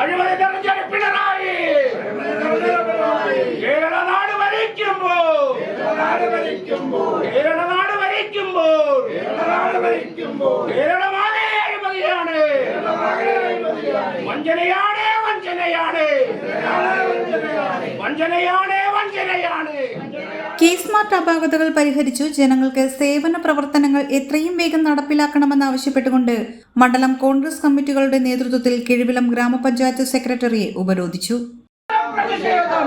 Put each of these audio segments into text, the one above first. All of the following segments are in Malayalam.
அழிவதை தெரிஞ்ச பிணராயி கேரள நாடு வரைக்கும் கேரள நாடு வரைக்கும் கேரளமாக ஏழு வகையான வஞ்சனையானே வஞ்சனையானே. வஞ்சனையானே வஞ்சனையானே. കെ സ്മാർട്ട് അപാകതകൾ പരിഹരിച്ചു. ജനങ്ങൾക്ക് സേവന പ്രവർത്തനങ്ങൾ എത്രയും വേഗം നടപ്പിലാക്കണമെന്നാവശ്യപ്പെട്ടുകൊണ്ട് മണ്ഡലം കോൺഗ്രസ് കമ്മിറ്റികളുടെ നേതൃത്വത്തിൽ കിഴിവിലം ഗ്രാമപഞ്ചായത്ത് സെക്രട്ടറിയെ ഉപരോധിച്ചു. പ്രതിഷേധം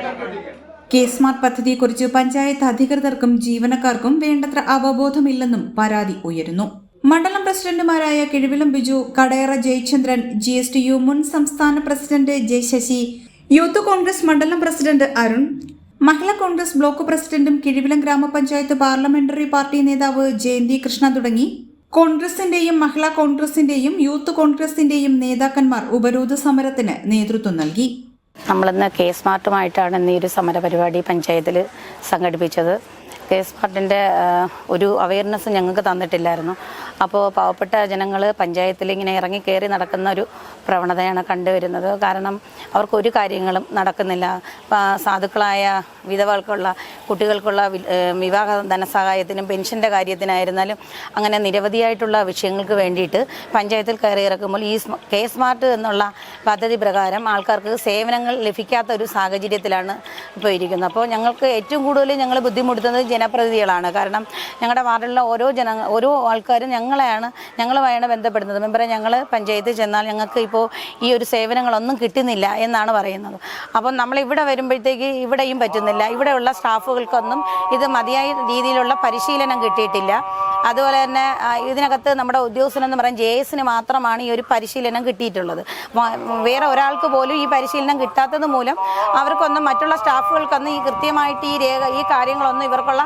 നാഷണൽ കെ സ്മാർട്ട് പദ്ധതിയെക്കുറിച്ച് പഞ്ചായത്ത് അധികൃതർക്കും ജീവനക്കാർക്കും വേണ്ടത്ര അവബോധമില്ലെന്നും പരാതി ഉയരുന്നു. മണ്ഡലം പ്രസിഡന്റുമാരായ കിഴിവിലും Biju Kadayara Jayachandran G S T U മുൻ സംസ്ഥാന president J Sasi youth Congress മണ്ഡലം president Arun Mahila Congress block പ്രസിഡന്റും കിഴിവിലം ഗ്രാമപഞ്ചായത്ത് പാർലമെന്ററി പാർട്ടി നേതാവ് ജയന്തി കൃഷ്ണ തുടങ്ങി. കോൺഗ്രസിന്റെയും മഹിളാ കോൺഗ്രസിന്റെയും യൂത്ത് കോൺഗ്രസിന്റെയും നേതാക്കന്മാർ ഉപരോധ സമരത്തിന് നേതൃത്വം നൽകി. നമ്മളിന്ന് കെ സ്മാർട്ടുമായിട്ടാണ് ഇന്ന് ഈ ഒരു സമര പരിപാടി പഞ്ചായത്തിൽ സംഘടിപ്പിച്ചത്. കെ സ്മാർട്ടിന്റെ ഒരു അവയർനെസ് ഞങ്ങൾക്ക് തന്നിട്ടില്ലായിരുന്നു. അപ്പോൾ പാവപ്പെട്ട ജനങ്ങൾ പഞ്ചായത്തിൽ ഇങ്ങനെ ഇറങ്ങി കയറി നടക്കുന്ന ഒരു പ്രവണതയാണ് കണ്ടുവരുന്നത്. കാരണം അവർക്ക് ഒരു കാര്യങ്ങളും നടക്കുന്നില്ല. സാധുക്കളായ വിധവകൾക്കുള്ള കുട്ടികൾക്കുള്ള വിവാഹ ധനസഹായത്തിനും പെൻഷന്റെ കാര്യത്തിനായിരുന്നാലും അങ്ങനെ നിരവധിയായിട്ടുള്ള വിഷയങ്ങൾക്ക് വേണ്ടിയിട്ട് പഞ്ചായത്തിൽ കയറി ഇറക്കുമ്പോൾ ഈ കെ സ്മാർട്ട് എന്നുള്ള പദ്ധതി പ്രകാരം ആൾക്കാർക്ക് സേവനങ്ങൾ ലഭിക്കാത്ത ഒരു സാഹചര്യത്തിലാണ് ഇപ്പോൾ ഇരിക്കുന്നത്. അപ്പോൾ ഞങ്ങൾക്ക് ഏറ്റവും കൂടുതൽ ഞങ്ങൾ ബുദ്ധിമുട്ടുന്നത് ജനപ്രതിനിധികളാണ്. കാരണം ഞങ്ങളുടെ വാർഡിലുള്ള ഓരോ ജന ഓരോ ആൾക്കാരും ഞങ്ങളെയാണ് ഞങ്ങളുമായാണ് ബന്ധപ്പെടുന്നത്. മെമ്പറെ ഞങ്ങൾ പഞ്ചായത്തിൽ ചെന്നാൽ ഞങ്ങൾക്ക് ഇപ്പോൾ ഈ ഒരു സേവനങ്ങളൊന്നും കിട്ടുന്നില്ല എന്നാണ് പറയുന്നത്. അപ്പം നമ്മൾ ഇവിടെ വരുമ്പോഴത്തേക്ക് ഇവിടെയും പറ്റുന്നില്ല. ഇവിടെയുള്ള സ്റ്റാഫുകൾക്കൊന്നും ഇത് മതിയായ രീതിയിലുള്ള പരിശീലനം കിട്ടിയിട്ടില്ല. അതുപോലെ തന്നെ ഇതിനകത്ത് നമ്മുടെ ഉദ്യോഗസ്ഥനെന്ന് പറയാൻ ജെ എസിന് മാത്രമാണ് ഈ ഒരു പരിശീലനം കിട്ടിയിട്ടുള്ളത്. വേറെ ഒരാൾക്ക് പോലും ഈ പരിശീലനം കിട്ടാത്തത് മൂലം അവർക്കൊന്നും മറ്റുള്ള സ്റ്റാഫുകൾക്കൊന്നും ഈ കൃത്യമായിട്ട് ഈ രേഖ ഈ കാര്യങ്ങളൊന്നും ഇവർക്കുള്ള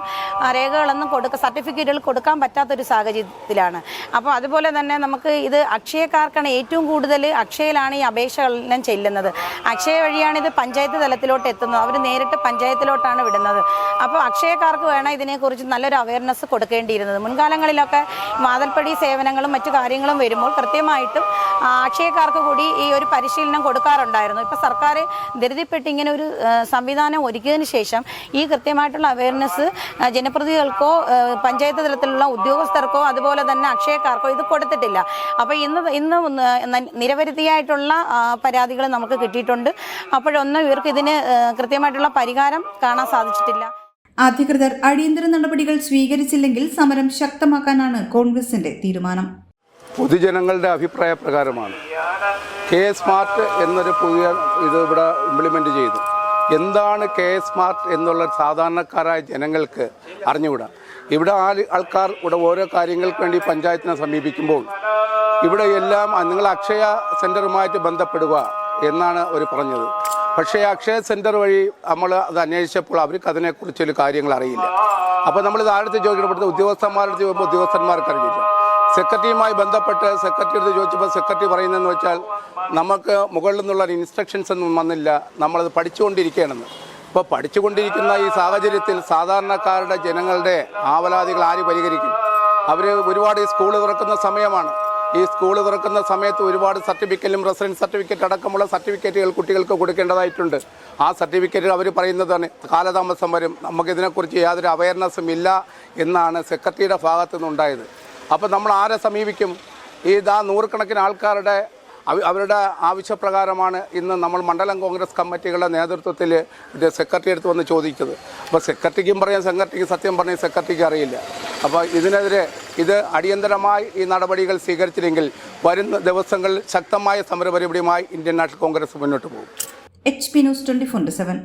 രേഖകളൊന്നും കൊടുക്ക സർട്ടിഫിക്കറ്റുകൾ കൊടുക്കാൻ പറ്റാത്തൊരു സാഹചര്യത്തിലാണ്. അപ്പോൾ അതുപോലെ തന്നെ നമുക്ക് ഇത് അക്ഷയക്കാർക്കാണ് ഏറ്റവും കൂടുതൽ അക്ഷയയിലാണ് ഈ അപേക്ഷകളെല്ലാം ചെല്ലുന്നത്. അക്ഷയ വഴിയാണ് ഇത് പഞ്ചായത്ത് തലത്തിലോട്ട് എത്തുന്നത്. അവർ നേരിട്ട് പഞ്ചായത്തിലോട്ടാണ് വിടുന്നത്. അപ്പോൾ അക്ഷയക്കാർക്ക് വേണം ഇതിനെക്കുറിച്ച് നല്ലൊരു അവയർനെസ് കൊടുക്കേണ്ടിയിരുന്നത്. മുൻകാലങ്ങളിലൊക്കെ വാതൽപ്പടി സേവനങ്ങളും മറ്റു കാര്യങ്ങളും വരുമ്പോൾ കൃത്യമായിട്ടും അക്ഷയക്കാർക്ക് കൂടി ഈ ഒരു പരിശീലനം കൊടുക്കാറുണ്ടായിരുന്നു. ഇപ്പോൾ സർക്കാർ ധൃതിപ്പെട്ട് ഇങ്ങനെ ഒരു സംവിധാനം ഒരുക്കിയതിന് ശേഷം ഈ കൃത്യമായിട്ടുള്ള അവയർനെസ് ജനപ്രതിനിധികൾക്കോ പഞ്ചായത്ത് തലത്തിലുള്ള ഉദ്യോഗസ്ഥർക്കോ അതുപോലെ തന്നെ അക്ഷയക്കാർക്കോ ഇത് കൊടുത്തിട്ടില്ല. അപ്പോൾ ഇന്ന് ഇന്ന് നിരവധിയായിട്ടുള്ള പരാതികൾ നമുക്ക് കിട്ടിയിട്ടുണ്ട്. അപ്പോഴൊന്നും ഇവർക്ക് ഇതിന് കൃത്യമായിട്ടുള്ള പരിഹാരം കാണാൻ സാധിച്ചിട്ടില്ല. അധികൃതർ അടിയന്തര നടപടികൾ സ്വീകരിച്ചില്ലെങ്കിൽ സമരം ശക്തമാക്കാനാണ് കോൺഗ്രസിന്റെ തീരുമാനം. പൊതുജനങ്ങളുടെ അഭിപ്രായ പ്രകാരമാണ്. കെ സ്മാർട്ട് എന്നൊരു പുതിയ ഇത് ഇവിടെ ഇംപ്ലിമെന്റ് ചെയ്തു. എന്താണ് കെ സ്മാർട്ട് എന്നുള്ള സാധാരണക്കാരായ ജനങ്ങൾക്ക് അറിഞ്ഞുകൂടാ. ഇവിടെ ആ ആൾക്കാർ ഇവിടെ ഓരോ കാര്യങ്ങൾക്ക് വേണ്ടി പഞ്ചായത്തിനെ സമീപിക്കുമ്പോൾ ഇവിടെ എല്ലാം നിങ്ങൾ അക്ഷയ സെന്ററുമായിട്ട് ബന്ധപ്പെടുക എന്നാണ് അവർ പറഞ്ഞത്. പക്ഷേ അക്ഷയ സെന്റർ വഴി നമ്മൾ അത് അന്വേഷിച്ചപ്പോൾ അവർക്ക് അതിനെക്കുറിച്ചൊരു കാര്യങ്ങൾ അറിയില്ല. അപ്പോൾ നമ്മൾ താഴത്ത് ചോദിക്കപ്പെട്ട ഉദ്യോഗസ്ഥന്മാരുടെ ചോദിക്കുമ്പോൾ ഉദ്യോഗസ്ഥന്മാർക്ക് അറിയില്ല. സെക്രട്ടറിയുമായി ബന്ധപ്പെട്ട് സെക്രട്ടറി അടുത്ത് ചോദിച്ചപ്പോൾ സെക്രട്ടറി പറയുന്നതെന്ന് വെച്ചാൽ നമുക്ക് മുകളിൽ നിന്നുള്ള ഇൻസ്ട്രക്ഷൻസ് ഒന്നും വന്നില്ല. നമ്മളത് പഠിച്ചുകൊണ്ടിരിക്കുകയാണെന്ന്. ഇപ്പോൾ പഠിച്ചുകൊണ്ടിരിക്കുന്ന ഈ സാഹചര്യത്തിൽ സാധാരണക്കാരുടെ ജനങ്ങളുടെ ആവലാതികൾ ആര് പരിഹരിക്കും? അവർ ഒരുപാട് സ്കൂൾ തുറക്കുന്ന സമയമാണ്. ഈ സ്കൂൾ തുറക്കുന്ന സമയത്ത് ഒരുപാട് സർട്ടിഫിക്കറ്റും റെസിഡൻസ് സർട്ടിഫിക്കറ്റ് അടക്കമുള്ള സർട്ടിഫിക്കറ്റുകൾ കുട്ടികൾക്ക് കൊടുക്കേണ്ടതായിട്ടുണ്ട്. ആ സർട്ടിഫിക്കറ്റ് അവർ പറയുന്നതാണ് കാലതാമസം വരും നമുക്കിതിനെക്കുറിച്ച് യാതൊരു അവയർനെസ്സും ഇല്ല എന്നാണ് സെക്രട്ടറിയുടെ ഭാഗത്തു നിന്നുണ്ടായത്. അപ്പോൾ നമ്മൾ ആരെ സമീപിക്കും? ഈ ഇതാ നൂറുകണക്കിന് ആൾക്കാരുടെ അവരുടെ ആവശ്യപ്രകാരമാണ് ഇന്ന് നമ്മൾ മണ്ഡലം കോൺഗ്രസ് കമ്മിറ്റികളുടെ നേതൃത്വത്തിൽ ഇത് സെക്രട്ടറി അടുത്ത് വന്ന് ചോദിച്ചത് അപ്പോൾ സെക്രട്ടറിക്കും പറയാം സെക്രട്ടറിക്ക് സത്യം പറഞ്ഞാൽ സെക്രട്ടറിക്ക് അറിയില്ല. അപ്പോൾ ഇതിനെതിരെ ഇത് അടിയന്തരമായി ഈ നടപടികൾ സ്വീകരിച്ചില്ലെങ്കിൽ വരുന്ന ദിവസങ്ങളിൽ ശക്തമായ സമരപരിപാടിയുമായി ഇന്ത്യൻ നാഷണൽ കോൺഗ്രസ് മുന്നോട്ട് പോകും. H P news twenty four seven